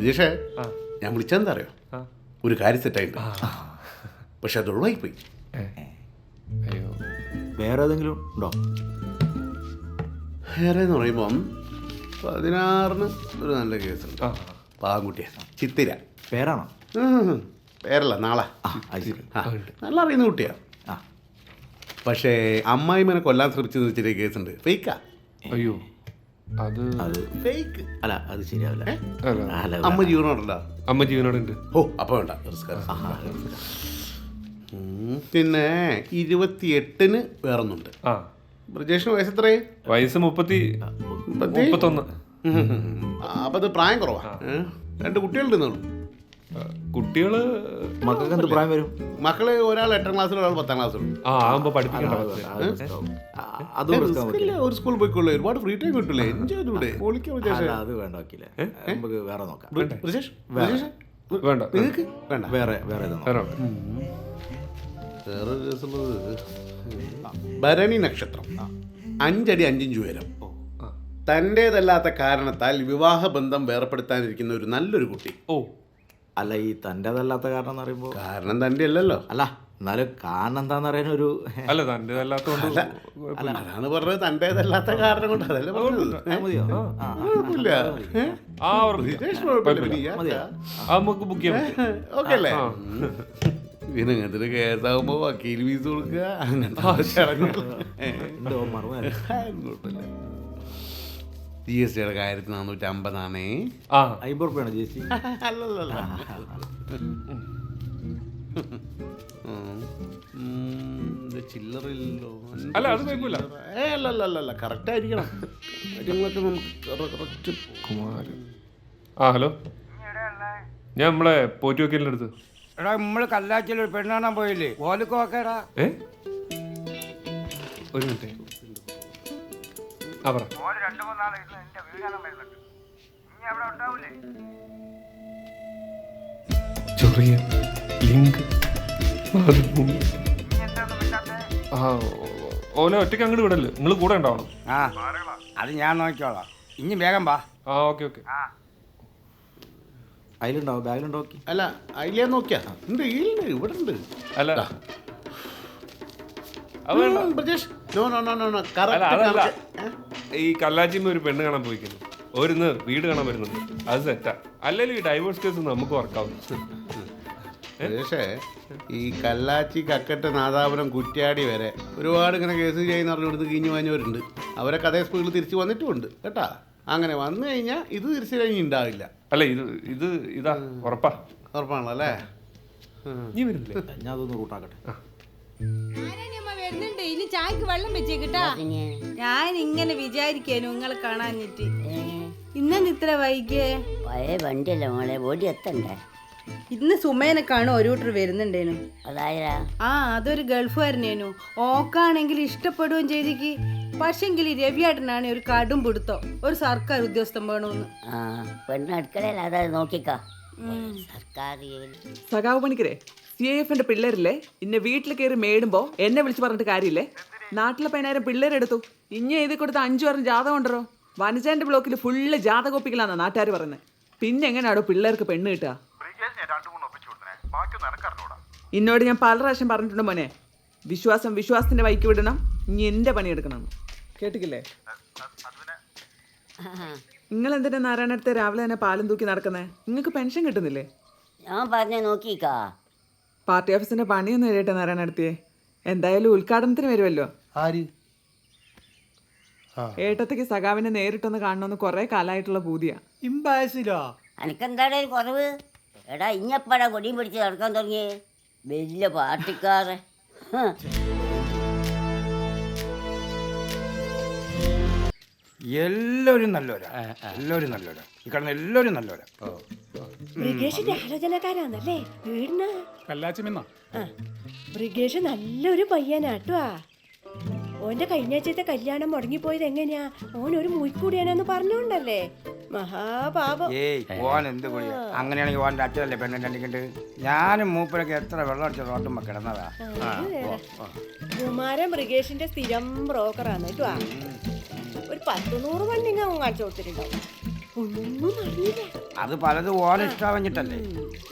രജീഷേ ആ. ഞാൻ വിളിച്ചെന്താ അറിയോ. ഒരു കാര്യം സെറ്റായിട്ട് പക്ഷെ അത് ഒഴിവായി പോയി അയ്യോ. വേറെ ഏതെങ്കിലും ഉണ്ടോ? വേറെ എന്ന് പറയുമ്പം പതിനാറിന് ഒരു നല്ല കേസുണ്ട്. ആ. പാവൻകുട്ടിയാ ചിത്തിര. പേരാണോ? പേരല്ല നാളെ. നല്ല അറിയുന്ന കുട്ടിയാ. ആ പക്ഷേ അമ്മായിമനെ കൊല്ലാൻ ശ്രമിച്ചെന്ന് വെച്ചിട്ട് കേസുണ്ട്. ഫേക്കാ അയ്യോ. അത് അത് ഫേക്ക് അല്ല അത് ശരിയാവില്ല. അല്ല. അമ്മ ജീവനോടല്ല അമ്മ ജീവനോടുണ്ട്. ഓ അപ്പോൾ വേണ്ട. റിസ്ക് പിന്നെ ഇരുപത്തിയെട്ടിന് വേറൊന്നുണ്ട്. ആ. ബ്രജേഷിന് വയസ്സ് എത്രയായി വയസ്സ് മുപ്പത്തി മുപ്പത്തി? മുപ്പത്തൊന്ന്. അപ്പൊ അത് പ്രായം കുറവാ. ഏ? രണ്ട് കുട്ടികളുണ്ടെന്നുള്ളൂ കുട്ടികൾ മക്കൾക്ക് എന്ത് പ്രായം വരും? മക്കൾ ഒരാൾ എട്ടാം ക്ലാസ്സിൽ ഒരാൾ പത്താം ക്ലാസ്സിലും. ആ ആകുമ്പോ പഠിപ്പിക്കണ്ട ഒരു സ്കൂൾ പോയിക്കൊള്ളു. ഒരുപാട് ഫ്രീ ടൈം കിട്ടില്ലേ എൻജോയ് ചെയ്തൂടെ? അത് വേണ്ട വക്കീലെ. നമുക്ക് വേറെ നോക്കാം. വേണ്ട നിങ്ങൾക്ക്? വേണ്ട. വേറെ വേറെ നോക്കാം. വേറെ രസമുള്ളത് ഭരണി നക്ഷത്രം. അഞ്ചടി അഞ്ചിഞ്ച് ഉയരം. തന്റേതല്ലാത്ത തന്റേതല്ലാത്ത കാരണത്താൽ വിവാഹ ബന്ധം വേർപ്പെടുത്താനിരിക്കുന്ന ഒരു നല്ലൊരു കുട്ടി. ഓ. അല്ല ഈ തന്റെതല്ലാത്ത കാരണം എന്ന് പറയുമ്പോൾ കാരണം തന്റെ അല്ലല്ലോ അല്ല എന്നാലും കാരണം എന്താന്ന് പറയാൻ ഒരു അല്ല തന്റെതല്ലാത്ത കൊണ്ട് അല്ല അതാണ് പറഞ്ഞത് തന്റെതല്ലാത്ത കാരണം കൊണ്ട് അതല്ലേ പറഞ്ഞത് മതിയോ ആ, ആ, കുഴപ്പമില്ല ഏ? ആ ഉറപ്പില്ല. ബ്രിജേഷ് കുഴപ്പമില്ല നീ മതിയോ ആ നമുക്ക് ബുക്ക് ചെയ്യാൻ ഓക്കെ അല്ലേ ആ. പിന്നെ ഇങ്ങനത്തെ കേസാകുമ്പോ വക്കീൽ ഫീസ് കൊടുക്കുക അങ്ങനത്തെ ആവശ്യം. ഉണ്ട്, ഓ, മറന്നു കുഴപ്പമില്ല ജി എസ് ടിയുടെ കാര്യത്തിൽ നാനൂറ്റി അമ്പതാണേ ആ റുപ്യാണ് ജി എസ് ടി അല്ലല്ല ചില്ലറില്ലല്ലോ. അല്ല അത് കുഴപ്പമില്ല. ഏ അല്ലല്ലല്ല. കറക്റ്റ് ആയിരിക്കണം. കാര്യങ്ങളൊക്കെ നമുക്ക് കറക്റ്റ് കുമാരൻ. ആ ഹലോ. ഞാൻ നമ്മളെ പോറ്റി വക്കീലിന്റെ അടുത്ത്. എടാ നമ്മൾ കല്ലാച്ചിൽ ഒരു പെണ്ണ് കാണാൻ പോയില്ലേ? ഓലക്ക് നോക്കേടാ ഏ? ഒരു മിനിറ്റ്. ഉണ്ടാവൂലേ? ചെറിയ ലിങ്ക് മാതൃഭൂമി ആ ഓലെ ഒറ്റയ്ക്ക് അങ്ങോട്ട് വിടല്ലേ? നിങ്ങൾ കൂടെ ഉണ്ടാവണം. ആ അത് ഞാൻ നോക്കിക്കോളാം. ഇനി വേഗം വാ. ആ ഓക്കെ ഓക്കെ. അതിലുണ്ടാവും ബാഗിലുണ്ടോ അല്ല അതിലേ നോക്കിയാ. ഉണ്ട് ഈലുണ്ട് ഇവിടെ ഉണ്ട് അല്ല Brijesh no no no no correct ഈ കല്ലാച്ചിമ്മ ഒരു പെണ്ണ് കാണാൻ പോയിക്കുന്നു. ഒരുന്ന് വീട് കാണാൻ വരുന്നുണ്ട്. അത് സെറ്റാ അല്ലെങ്കിൽ ഈ ഡൈവോഴ്സ് കേസ് നമുക്ക് വർക്കാവും പക്ഷേ ഈ കല്ലാച്ചി കക്കട്ട് നാദാപുരം കുറ്റ്യാടി വരെ ഒരുപാട് ഇങ്ങനെ കേസ് ചെയ്യുന്ന പറഞ്ഞുകൊടുത്ത് കിഞ്ഞു വാങ്ങിയവരുണ്ട് അവരെ കഥ സ്പീഡിൽ തിരിച്ചു വന്നിട്ടുമുണ്ട് കേട്ടാ? അങ്ങനെ വന്നു കഴിഞ്ഞാൽ ഇത് തിരിച്ചു കഴിഞ്ഞ് ഉണ്ടാവില്ല അല്ല ഇത് ഇത് ഇതാ ഉറപ്പാ. ഉറപ്പാണല്ലോ അല്ലേ? നീ വരില്ലേ ഞാൻ അതൊന്ന് റൂട്ടാക്കട്ടെ വരുന്നുണ്ട്. ഇനി ചായക്ക് വെള്ളം വെച്ചേക്കിട്ടാ ഞാൻ ഇങ്ങനെ വിചാരിക്കാനു നിങ്ങളെ കാണാഞ്ഞിട്ട്. ഇന്നെന്ത് ഇത്ര വൈകിയേ? പഴയ വണ്ടിയല്ലേ മോളെ? ഓടി എത്തണ്ടേ? ഇന്ന് സുമേനെ കാണും ഒരു കൂട്ടർ വരുന്നുണ്ടേനു. അതായതാ ആ അതൊരു ഗൾഫുകാരനേനു. ഓക്കാണെങ്കിൽ ഇഷ്ടപ്പെടുകയും ചെയ്തിക്ക്. പക്ഷെങ്കിൽ രവിയേട്ടനാണ് ഒരു കടും പിടുത്തോ. ഒരു സർക്കാർ ഉദ്യോഗസ്ഥൻ വേണമെന്ന് ആ പെണ്ണ് അടുക്കളയിൽ അതാ നോക്കിക്കോ. സർക്കാർ. സഖാവ് പണിക്കരെ. സി ഐ എഫിന്റെ പിള്ളേരില്ലേ? ഇന്നെ വീട്ടിൽ കയറി മേടുമ്പോ എന്നെ വിളിച്ചു പറഞ്ഞിട്ട് കാര്യമില്ലേ? നാട്ടിലെ പതിനായിരം പിള്ളേരെടുത്തു. ഇഞ്ഞ എഴുതി കൊടുത്ത അഞ്ചു പറഞ്ഞ ജാതകം ഉണ്ടോ വനജാന്റെ ബ്ലോക്കിൽ ഫുള്ള് ജാതകോപ്പിക്കലാന്നാ നാട്ടുകാർ പറയുന്നത് പിന്നെ എങ്ങനെയാണോ പിള്ളേർക്ക് പെണ്ണ് കിട്ടുക? ഇന്നോട് ഞാൻ പല പ്രാവശ്യം പറഞ്ഞിട്ടുണ്ട് മോനെ. വിശ്വാസം വിശ്വാസത്തിന്റെ വൈക്ക് വിടണം. ഇനി എന്റെ പണിയെടുക്കണം കേട്ടിക്കില്ലേ? നിങ്ങൾ എന്തിനാ നാരായണത്തെ രാവിലെ തന്നെ പാലും തൂക്കി നടക്കുന്നേ? നിങ്ങൾക്ക് പെൻഷൻ കിട്ടുന്നില്ലേ? ഞാൻ പറഞ്ഞ നോക്കിക്കാ പാർട്ടി ഓഫീസിന്റെ പണിയൊന്നും എഴുതിയിട്ട് നാരായണ നടത്തിയേ എന്തായാലും ഉദ്ഘാടനത്തിന് വരുമല്ലോ ആര്? ഏട്ടത്തേക്ക് സഖാവിനെ നേരിട്ടൊന്ന് കാണണമെന്ന് കുറെ കാലമായിട്ടുള്ള പൂതിയാ. ഇമ്പായസിലോ അനക്കെന്താണ് ഒരു കുറവ്? എടാ ഇഞ്ഞപ്പടാ കൊടിയും പിടിച്ച് നടക്കാൻ തുടങ്ങിയേ? വലിയ പാർട്ടിക്കാരെ എല്ലാവരും നല്ലവരാ. എല്ലാവരും നല്ലവരാ. ഈ കിടന്ന എല്ലാവരും നല്ലവരാ. ബ്രിഗേഷിന്റെ ആലോചനക്കാരാന്നല്ലേ വീടിന്? ബ്രിഗേഷ് നല്ലൊരു പയ്യനാട്ടുവാ. ഓന്റെ കഴിഞ്ഞാഴ്ചത്തെ കല്യാണം മുടങ്ങിപ്പോയത് എങ്ങനെയാ? ഓൻ ഒരു മുയ്ക്കൂടിയാനെന്ന് പറഞ്ഞോണ്ടല്ലേ? മഹാപാപം. ഏയ് ഓൻ എന്ത് അങ്ങനെയാണെങ്കിൽ ഓന്റെ അച്ഛനല്ലേ കണ്ടിട്ട് ഞാനും മൂപ്പരൊക്കെ എത്ര വെള്ളം അടിച്ച റോട്ടുമ്പോ കിടന്നതാ. കുമാരൻ ബ്രിഗേഷിന്റെ സ്ഥിരം ബ്രോക്കറാണ് കേട്ടോ പത്ത് നൂറ് വണ്ടിങ്ങ അവൻ കാണിച്ചു കൊടുത്തിട്ടുണ്ടാവും. ഒന്നും അറിയില്ല. അത് പലതും ഓല ഇഷ്ടാവഞ്ഞിട്ടല്ലേ?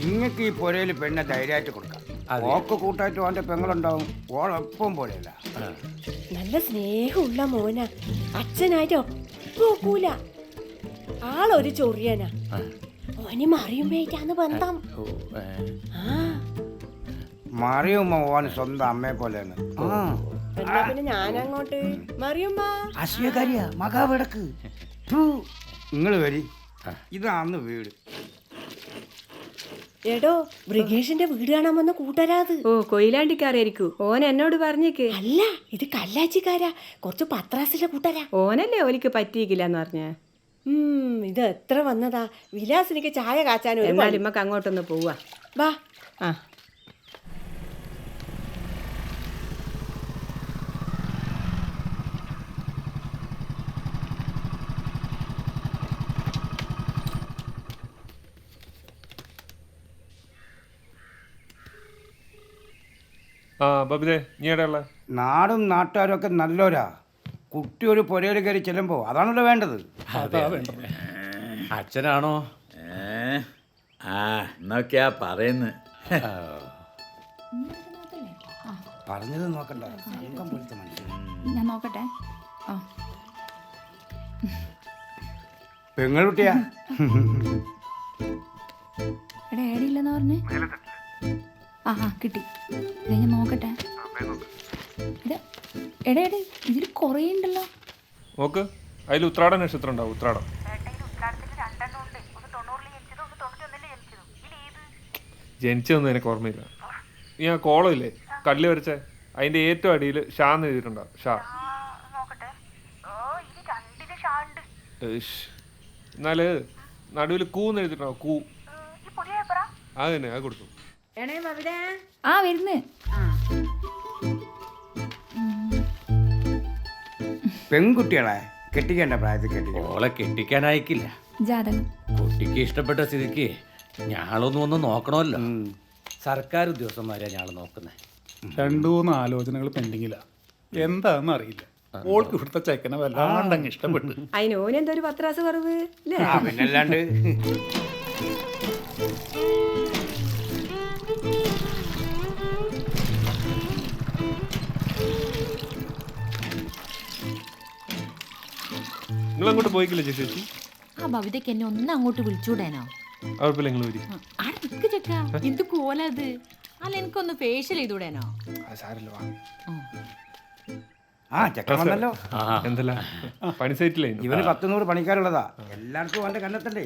ഇങ്ങക്ക് ഈ പുരയിൽ പെണ്ണെ ധൈര്യമായിട്ട് കൊടുക്കാം. ഓക്ക് കൂട്ടായിട്ട് ഓന്റെ പെങ്ങളുണ്ടാവും. ഓളൊപ്പം പോലെയല്ല. നല്ല സ്നേഹമുള്ള മോന. അച്ഛനായിട്ട് ഒപ്പോക്കൂല ആളൊരു ചൊറിയനാ. ഓന് മറിയുമ്പോഴേക്കാന്ന് ബന്ധം. ആ. മറിയുമ്പോ ഓന് സ്വന്തം അമ്മയെ പോലെയാണ്. ആ. എന്നാ പിന്നെ ഞാനങ്ങോട്ട് മറിയുമ്മ. അസൂയക്കാരിയാ മകാവിടക്ക്. നിങ്ങൾ വരി. ഇതാണ് വീട്. എടോ ബ്രിഗേഷിന്റെ വീട് കാണാൻ വന്ന കൂട്ടരാത് ഓ കൊയിലാണ്ടിക്കാരായിരിക്കൂ. ഓൻ എന്നോട് പറഞ്ഞേക്ക്. അല്ല ഇത് കല്ലാച്ചിക്കാരാ. കുറച്ച് പത്രാസിലെ കൂട്ടരാ. ഓനല്ലേ ഓലിക്ക് പറ്റിയിക്കില്ലെന്ന് പറഞ്ഞ. ഉം ഇത് എത്ര വന്നതാ. വിലാസിനിക്ക് ചായ കാച്ചാനും എന്നാലും അങ്ങോട്ടൊന്ന് പോവാ. വാ. ആ. ആ ബബിതേ നീ എവിടെയുള്ള നാടും നാട്ടുകാരും ഒക്കെ നല്ലോരാ കുട്ടി ഒരു പുരയിൽ കയറി ചെല്ലുമ്പോൾ അതാണല്ലോ വേണ്ടത്. അച്ഛനാണോ? ആ എന്നൊക്കെയാ പറയുന്നത് പറഞ്ഞത് നോക്കണ്ട. ഞാൻ നോക്കട്ടെ. ആ. പെങ്ങളുട്ടിയാ എടാ ഏടിയില്ലെന്ന് പറഞ്ഞേ? ആ ആ കിട്ടി. ദേ ഞാൻ നോക്കട്ടെ. ഇത് എടേ എടേ ഇതിൽ കുറേ ഉണ്ടല്ലോ. നോക്ക് അതിൽ ഉത്രാട നക്ഷത്രം ഉണ്ടാവും ഉത്രാടം. ജനിച്ചതൊന്നും എനിക്ക് ഓർമ്മയില്ല. നീ ആ കോളം ഇല്ലേ കല്ല് വരച്ച അതിന്റെ ഏറ്റവും അടിയിൽ ഷാ എന്ന് എഴുതിയിട്ടുണ്ടാവും ഷാ. എന്നാൽ നടുവിൽ കൂ എന്ന് എഴുതിയിട്ടുണ്ടാവും കൂ. അത് തന്നെ അത് കൊടുത്തു. ആ വരുന്ന്. പെൺകുട്ടികളെ കെട്ടിക്കേണ്ട പ്രായത്തിൽ കെട്ടിക്കണം ഓളെ കെട്ടിക്കാനായിക്കില്ല ജാതകം. കുട്ടിക്ക് ഇഷ്ടപ്പെട്ട സ്ഥിതിക്ക് ഞാളൊന്നും ഒന്ന് നോക്കണമല്ലോ. സർക്കാർ ഉദ്യോഗസ്ഥന്മാരെ ഞാൾ നോക്കുന്നത് രണ്ടു മൂന്ന് ആലോചനകൾ പെൻഡിങ്ങില്ല എന്താന്ന് അറിയില്ല. ഓൾക്ക് ഇവിടുത്തെ ചെക്കനെ വല്ലാണ്ടങ്ങ് ഇഷ്ടപ്പെട്ടു. അതിന് ഓനെന്തോ ഒരു പത്രാസ് കുറവ് പിന്നല്ലാണ്ട്. നിങ്ങൾ അങ്ങോട്ട് പോയിക്കില്ല ചേച്ചി ആ ഭവിതയ്ക്ക് എന്നെ ഒന്ന് അങ്ങോട്ട് വിളിച്ചൂടാനോ? കുഴപ്പമില്ല നിങ്ങൾ വരി. ചെക്ക എന്ത് കോലത് അല്ല എനിക്കൊന്ന് ഫേഷ്യൽ ചെയ്തൂടാനോ അത് സാരല്ല വാ. ആ വന്നല്ലോ. എന്തല്ല? പണി സൈറ്റില്ലേ ഇവന് പത്ത് നൂറ് പണിക്കാരുള്ളതാ. എല്ലാവർക്കും അവന്റെ കണ്ടെത്തണ്ടേ?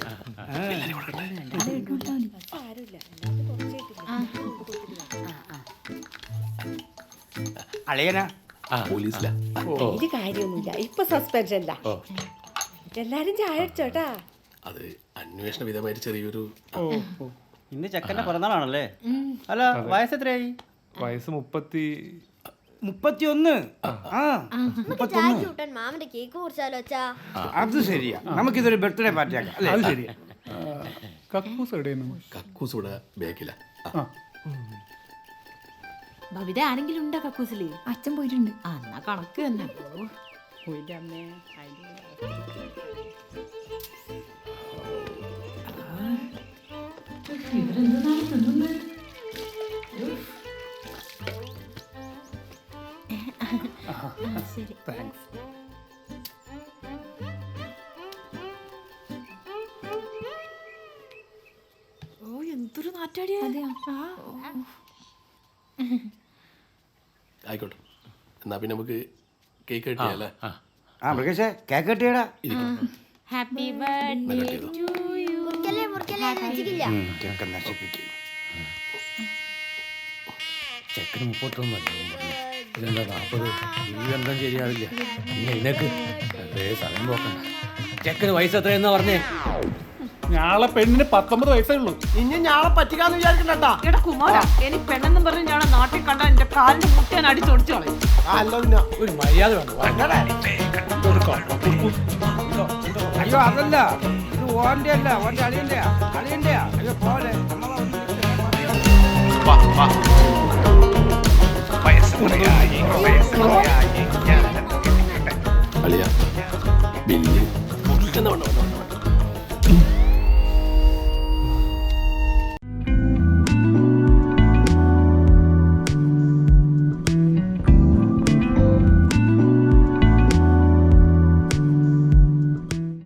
അളിയനാ? പോലീസിലാ. ഇത് കാര്യമൊന്നുമില്ല ഇപ്പൊ സസ്പെൻഷനില്ല എല്ലാരും ചായ അടിച്ചോട്ടാ അത് അന്വേഷണ വിധമായിട്ട് ചെറിയൊരു ഇന്ന് ചെക്കന്റെ പിറന്നാളാണല്ലേ? അല്ല വയസ്സ് എത്രയായി? വയസ്സ് മുപ്പത്തി മുപ്പത്തിയൊന്ന്. ആ. മാമന്റെ കേക്ക് കുറിച്ചാലോ അച്ഛാ? അത് ശരിയാ. നമുക്കിതൊരു ബർത്ത്ഡേ പാർട്ടി ആക്കാം അല്ലേ? അത് ശരിയാ. കക്കൂസ് എവിടെയെന്ന് കക്കൂസ് ഇവിടെ ബാക്കില. ആ. ഭവിത ആരെങ്കിലും ഉണ്ടോ കക്കൂസിൽ? അച്ഛൻ പോയിട്ടുണ്ട്. ആ എന്നാ കണക്ക് തന്നെ. ശരി. താങ്ക്സ് ഓ എന്തൊരു നാറ്റാടിയാ. ആയിക്കോട്ടെ. എന്നാ പിന്നെ നമുക്ക് കേക്ക് കിട്ടിയല്ലേ ആ. മൃഗേഷേ കേക്ക് കെട്ടിയടാ. ഹാപ്പി ബർത്ത്ഡേ ടു യു ചെക്കൻ നശിപ്പിക്കും. ചെക്കന് മുപ്പത്തൊന്നല്ലേ ഇതെന്താ നാൽപ്പത് ബന്ധം ശരിയാവില്ല. പിന്നെ ഇതിനക്ക് അതേ സമയം പോക്കണ്ട ചെക്കന് വയസ്സ് എത്രയെന്നാ പറഞ്ഞേ? ഞാളെ പെണ്ണിന് പത്തൊമ്പത് വയസ്സേ ഉള്ളൂ. ഇനി ഞാളെ പറ്റിക്കാന്ന് വിചാരിക്കണ്ടാ എടാ കുമാര എനിക്ക് പെണ്ണെന്നും പറഞ്ഞ് ഞാൻ നാട്ടിൽ കണ്ട എന്റെ കാലിന്റെ മുട്ട ഞാൻ അടിച്ചൊടിച്ചു ഒരു മര്യാദ വേണം. അയ്യോ അതല്ല. ഓന്റെ അല്ല ഓന്റെ അളിയന്റെ അളിയന്റെ അയ്യോ പോലെ. നമ്മളെ അളിയ